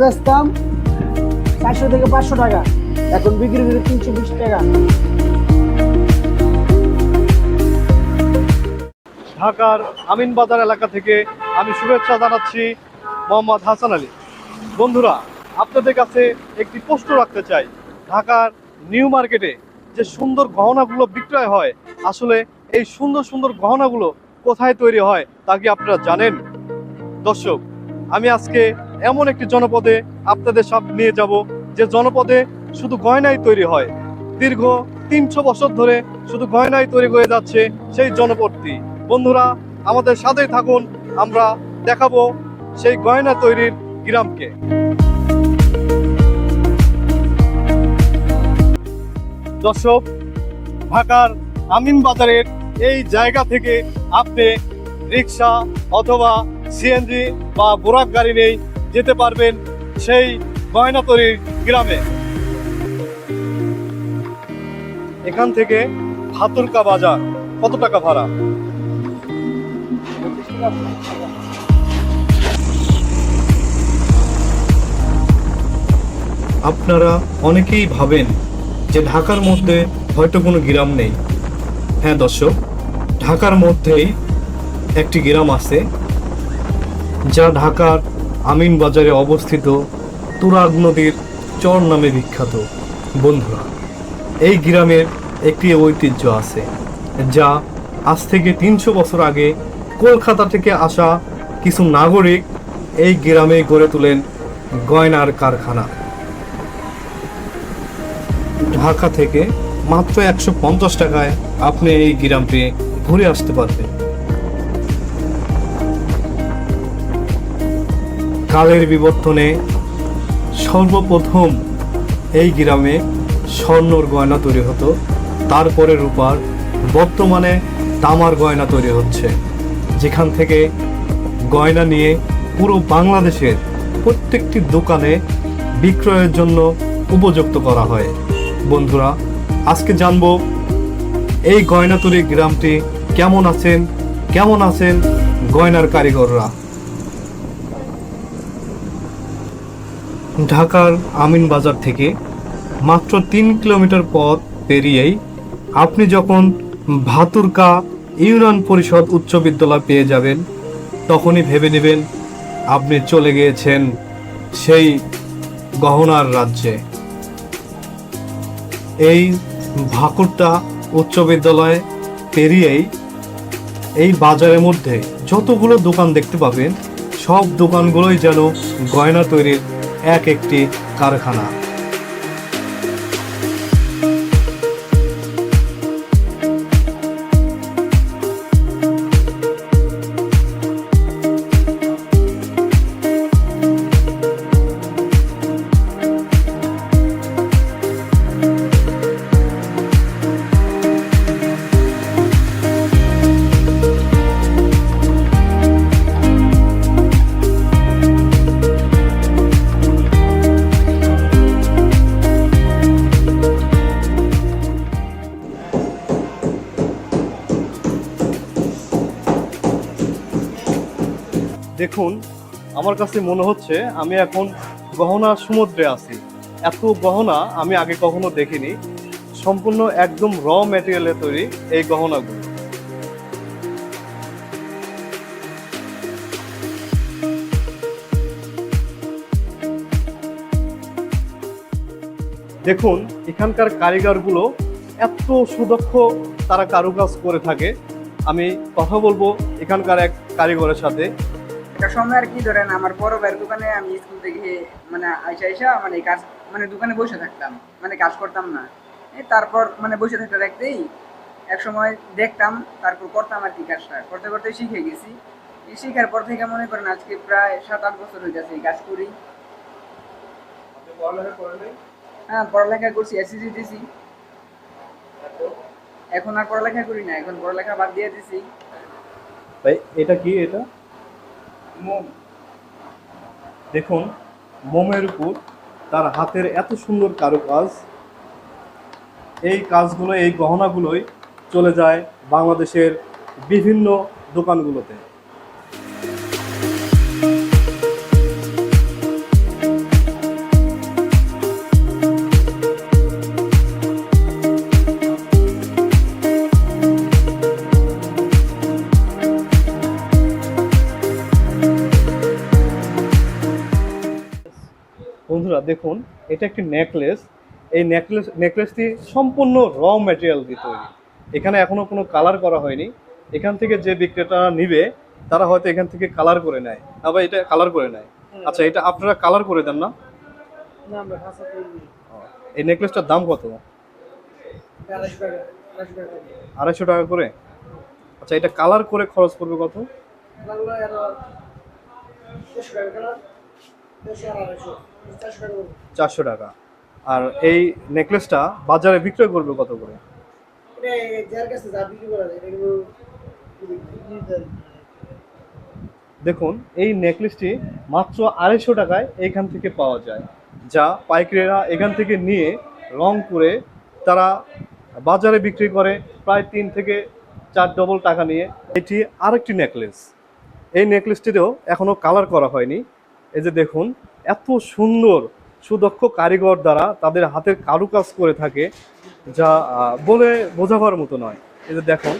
বেচতাম চারশো থেকে পাঁচশো টাকা। এখন বিক্রি করে তিনশো বিশ টাকা। ঢাকার আমিনবাজার এলাকা থেকে আমি শুভেচ্ছা জানাচ্ছি মোহাম্মদ হাসান আলী। বন্ধুরা, আপনাদের কাছে একটি প্রশ্ন রাখতে চাই। ঢাকার নিউ মার্কেটে যে সুন্দর গহনাগুলো বিক্রয় হয়, আসলে এই সুন্দর সুন্দর গহনাগুলো কোথায় তৈরি হয় তা কি আপনারা জানেন? দর্শক, আমি আজকে এমন একটি জনপদে আপনাদের সব নিয়ে যাব, যে জনপদে শুধু গয়নাই তৈরি হয়। দীর্ঘ তিনশো বছর ধরে শুধু গয়নাই তৈরি হয়ে যাচ্ছে সেই জনপদটি। বন্ধুরা, আমাদের সাথেই থাকুন, আমরা দেখাবো সেই গয়না তৈরির গ্রামকে। দর্শক, ঢাকার আমিন বাজারের এই জায়গা থেকে আপনি রিক্সা অথবা সিএনজি বা বোরাক গাড়ি নেই যেতে পারবেন সেই গয়না তৈরির গ্রামে। এখান থেকে হাতুরকা বাজার, কত টাকা ভাড়া? আপনারা অনেকেই ভাবেন যে ঢাকার মধ্যে হয়তো কোনো গ্রাম নেই। হ্যাঁ দর্শক, ঢাকার মধ্যেই একটি গ্রাম আছে, যা ঢাকার আমিন বাজারে অবস্থিত তুরাগ নদীর চর নামে বিখ্যাত। বন্ধুরা, এই গ্রামের একটি ঐতিহ্য আছে, যা আজ থেকে তিনশো বছর আগে কলকাতা থেকে আসা কিছু নাগরিক এই গ্রামে গড়ে তোলেন গয়নার কারখানা। ঢাকা থেকে মাত্র একশো পঞ্চাশ টাকায় আপনি এই গ্রামে ঘুরে আসতে পারবেন। কালের বিবর্তনে সর্বপ্রথম এই গ্রামে স্বর্ণর গয়না তৈরি হতো। তারপরে রূপার বর্তমানে তামার গয়না তৈরি হচ্ছে। যেখান থেকে গয়না নিয়ে পুরো বাংলাদেশের প্রত্যেকটি দোকানে বিক্রয়ের জন্য উপযুক্ত করা হয়। বন্ধুরা, আজকে জানব এই গয়না তৈরি গ্রামটি কেমন আছেন কেমন আছেন গয়নার কারিগররা। ঢাকার আমিন বাজার থেকে মাত্র তিন কিলোমিটার পথ পেরিয়েই আপনি যখন ভাতুরকা ইউনিয়ন পরিষদ উচ্চ বিদ্যালয় পেয়ে যাবেন, তখনই ভেবে নেবেন আপনি চলে গিয়েছেন সেই গহনার রাজ্যে। এই ভাকুরটা উচ্চ বিদ্যালয়ে পেরিয়েই এই বাজারের মধ্যে যতগুলো দোকান দেখতে পাবেন, সব দোকানগুলোই যেন গয়না তৈরির এক একটি কারখানা। দেখুন, আমার কাছে মনে হচ্ছে আমি এখন গহনার সমুদ্রে আছি। এত গহনা আমি আগে কখনো দেখিনি। সম্পূর্ণ একদম র ম্যাটেরিয়ালে তৈরি এই গহনাগুলো। দেখুন, এখানকার কারিগরগুলো এত সুদক্ষ তারা কারুকাজ করে থাকে। আমি কথা বলব এখানকার এক কারিগরের সাথে। একটা সময় আর কি ধরেন আমার বড় ভাইয়ের দোকানে আমি স্কুল থেকে মানে আইসা আইসা মানে কাজ মানে দোকানে বসে থাকতাম মানে কাজ করতাম না। তারপর মানে বসে থাকতে থাকতেই এক সময় দেখতাম তারপর করতাম আর কি কাজটা। করতে করতে শিখে গেছি। এই শিখার পর থেকে মনে করেন আজকে প্রায় সাত আট বছর হয়ে গেছে এই কাজ করি। হ্যাঁ পড়ালেখা করছি এসএসসি দিছি এখন আর পড়ালেখা করি না এখন পড়ালেখা বাদ দিয়ে দিছি। ভাই এটা কি এটা? মোম। দেখুন, মোমের উপর তার হাতের এত সুন্দর কারুকাজ, এই কাজগুলো, এই গহনাগুলোই চলে যায় বাংলাদেশের বিভিন্ন দোকানগুলোতে। বন্ধুরা দেখুন এটা একটি নেকলেস এই নেকলেস নেকলেসটি সম্পূর্ণ র ম্যাটেরিয়াল দিয়ে তৈরি। এখানে এখনও কোনো কালার করা হয়নি। এখান থেকে যে বিক্রেতা নিবে তারা হয়তো এখান থেকে কালার করে নেয়। আবার এটা কালার করে নেয়। আচ্ছা এটা আপনারা কালার করে দেন না। এই নেকলেসটার দাম কত? আড়াইশো টাকা করে। আচ্ছা এটা কালার করে খরচ করবে কত? চারশো টাকা। আর এই নেকলেসটা বাজারে বিক্রয় করবে কত করে? দেখুন, এই নেকলেসটি মাত্র আড়াইশো টাকায় এখান থেকে পাওয়া যায়, যা পাইকারিরা এখান থেকে নিয়ে রং করে তারা বাজারে বিক্রি করে প্রায় তিন থেকে চার ডবল টাকা নিয়ে। এটি আরেকটি নেকলেস। এই নেকলেসটিতেও এখনও কালার করা হয়নি। এই যে দেখুন, এত সুন্দর, সুদক্ষ কারিগর দ্বারা তাদের হাতের কারুকাজ করে থাকে, যা বলে বোঝাবার মতো নয়। এই যে দেখুন,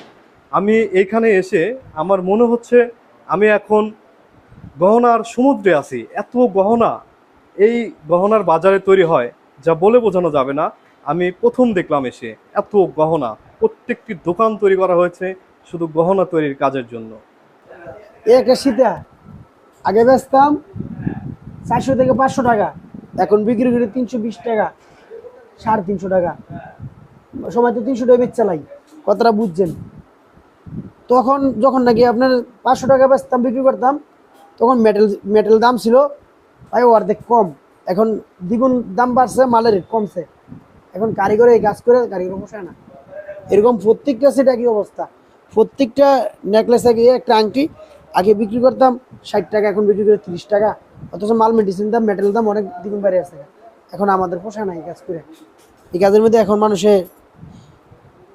আমি এইখানে এসে আমার মনে হচ্ছে আমি এখন গহনার সমুদ্রে আছি। এত গহনা, এই গহনার বাজারে তৈরি হয়, যা বলে বোঝানো যাবে না। আমি প্রথম দেখলাম এসে, এত গহনা, প্রত্যেকটি দোকান তৈরি করা হয়েছে শুধু গহনা তৈরির কাজের জন্য। একটা সীতা, আগে বেচতাম চারশো থেকে পাঁচশো টাকা। এখন বিক্রি করে তিনশো বিশ টাকা, সাড়ে তিনশো টাকা। সময় তো তিনশো টাকা বেচ কতটা বুঝছেন। তখন যখন নাকি আপনার পাঁচশো টাকা বেচতাম, বিক্রি করতাম, তখন মেটেল মেটেল দাম ছিল তাই অর্ধেক কম। এখন দ্বিগুণ দাম বাড়ছে, মালের কমছে। এখন কারিগরে এই কাজ করে, কারিগর পোষায় না। এরকম প্রত্যেকটা সেট একই অবস্থা। প্রত্যেকটা নেকলেস আগে একটা আংটি, আগে বিক্রি করতাম ষাট টাকা, এখন বিক্রি করে তিরিশ টাকা। অথচ মাল মেডিসিন দাম মেটেল দাম অনেক দ্বিগুণ বেড়ে আছে। এখন আমাদের পোষায় না এই কাজ করে। এই কাজের মধ্যে এখন মানুষের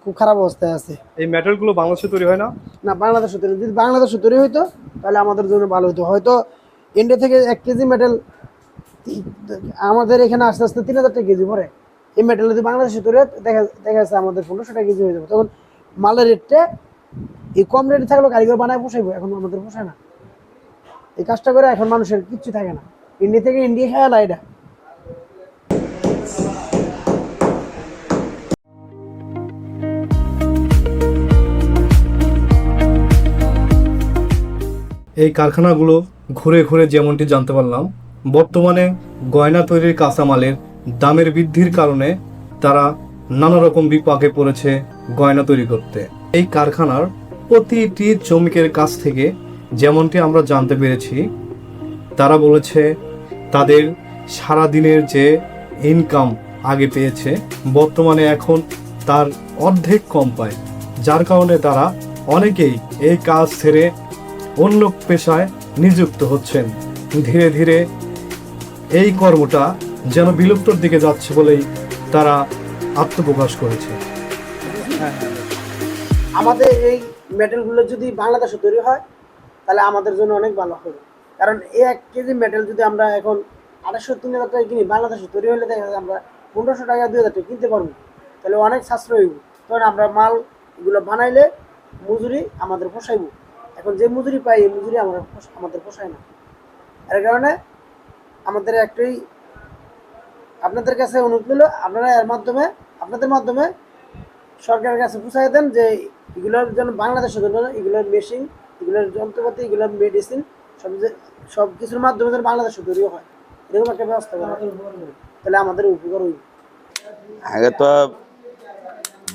খুব খারাপ অবস্থায় আছে। এই মেটেরিয়ালগুলো বাংলাদেশে তৈরি হয় না? না বাংলাদেশে তৈরি যদি বাংলাদেশে তৈরি হইতো তাহলে আমাদের জন্য ভালো হতো হয়তো ইন্ডিয়া থেকে এক কেজি মেটেল আমাদের এখানে আস্তে আস্তে তিন হাজার টাকা কেজি পরে এই মেটেল যদি বাংলাদেশে তৈরি হয় দেখা দেখা যাচ্ছে আমাদের পনেরোশো টাকা কেজি হয়ে যাবে। তখন মালের রেটটা এই কম রেটে থাকলেও কারিগর বানায় পোষাইবো। এখন আমাদের পোষায় না। এই কাজটা করে এখন মানুষের কিচ্ছু থাকে না। ইন্ডিয়া থেকে ইন্ডিয়া খেয়াল এটা। এই কারখানাগুলো ঘুরে ঘুরে যেমনটি জানতে পারলাম, বর্তমানে গয়না তৈরির কাঁচামালের দামের বৃদ্ধির কারণে তারা নানা রকম বিপাকে পড়েছে গয়না তৈরি করতে। এই কারখানার প্রতিটি শ্রমিকের কাছ থেকে যেমনটি আমরা জানতে পেরেছি, তারা বলেছে তাদের সারা দিনের যে ইনকাম আগে পেয়েছে, বর্তমানে এখন তার অর্ধেক কম পায়। যার কারণে তারা অনেকেই এই কাজ ছেড়ে অন্য পেশায় নিযুক্ত হচ্ছেন। ধীরে ধীরে এই কর্মটা যেন বিলুপ্তর দিকে যাচ্ছে বলেই তারা আত্মপ্রকাশ করেছে। আমাদের এই মেটেলগুলো যদি বাংলাদেশে তৈরি হয় তাহলে আমাদের জন্য অনেক ভালো হবে। কারণ এই এক কেজি মেটেল যদি আমরা এখন আড়াইশো, তিন হাজার টাকা কিনি, বাংলাদেশে তৈরি হলে দেখা যায় আমরা পনেরোশো টাকা, দুই হাজার টাকা কিনতে পারব। তাহলে অনেক সাশ্রয় হইব তখন আমরা মাল এগুলো বানাইলে মজুরি আমাদের পোষাইব। এখন যে মজুরি পাই, এই মজুরি আমরা আমাদের পোষায় না। এর কারণে আমাদের একটাই আপনাদের কাছে অনুরোধ হলো আপনারা এর মাধ্যমে, আপনাদের মাধ্যমে সরকারের কাছে পৌঁছাই দেন যে এগুলোর জন্য বাংলাদেশের জন্য এগুলোর মেশিন এগুলোর যন্ত্রপাতি এগুলোর মেডিসিন সব যে সব কিছুর মাধ্যমে যেন বাংলাদেশে তৈরিও হয়। এরকম একটা ব্যবস্থা করা তাহলে আমাদের উপকার হইবে। আগে তো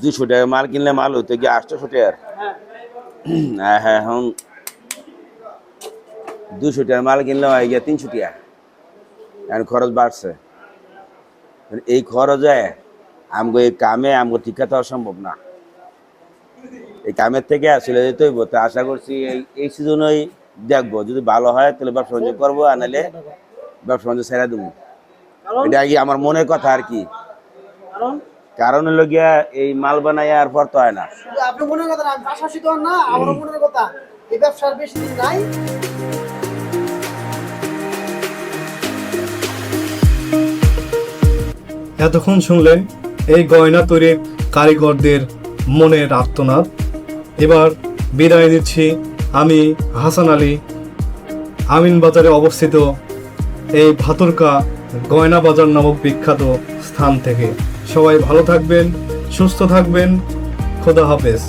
দুশো টাকা মাল কিনলে মাল হইতো গিয়ে আটশোশো টাকার? হ্যাঁ। হ্যাঁ এখন দুশো টাকার মাল কিনলে হয় গিয়ে তিনশো টাকা। এখন খরচ বাড়ছে। এই খরচে আমগো এই কামে আমগো টিকা তো সম্ভব না। এই কামের থেকে আসলে যেতে হইব। তো আশা করছি এই এই সিজনই দেখব। যদি ভালো হয় তাহলে ব্যবসা বাণিজ্য করব আর নাহলে ব্যবসা বাণিজ্য ছেড়ে দেবো। এটা কি আমার মনের কথা আর কি? কারণ? কারণ হলো গিয়া এই মাল বানাই আর পর তো হয় না। আপনি মনের কথা না পাশাপাশি তো না আমারও মনের কথা। এই ব্যবসার বেশি দিন নাই। এতক্ষণ শুনলেন এই গয়না তৈরির কারিগরদের মনের আর্তনাদ। এবার বিদায় দিচ্ছি আমি হাসান আলী। আমিন বাজারে অবস্থিত এই ভাতরকা গয়না বাজার নামক বিখ্যাত স্থান থেকে। সবাই ভালো থাকবেন, সুস্থ থাকবেন। খোদা হাফেজ।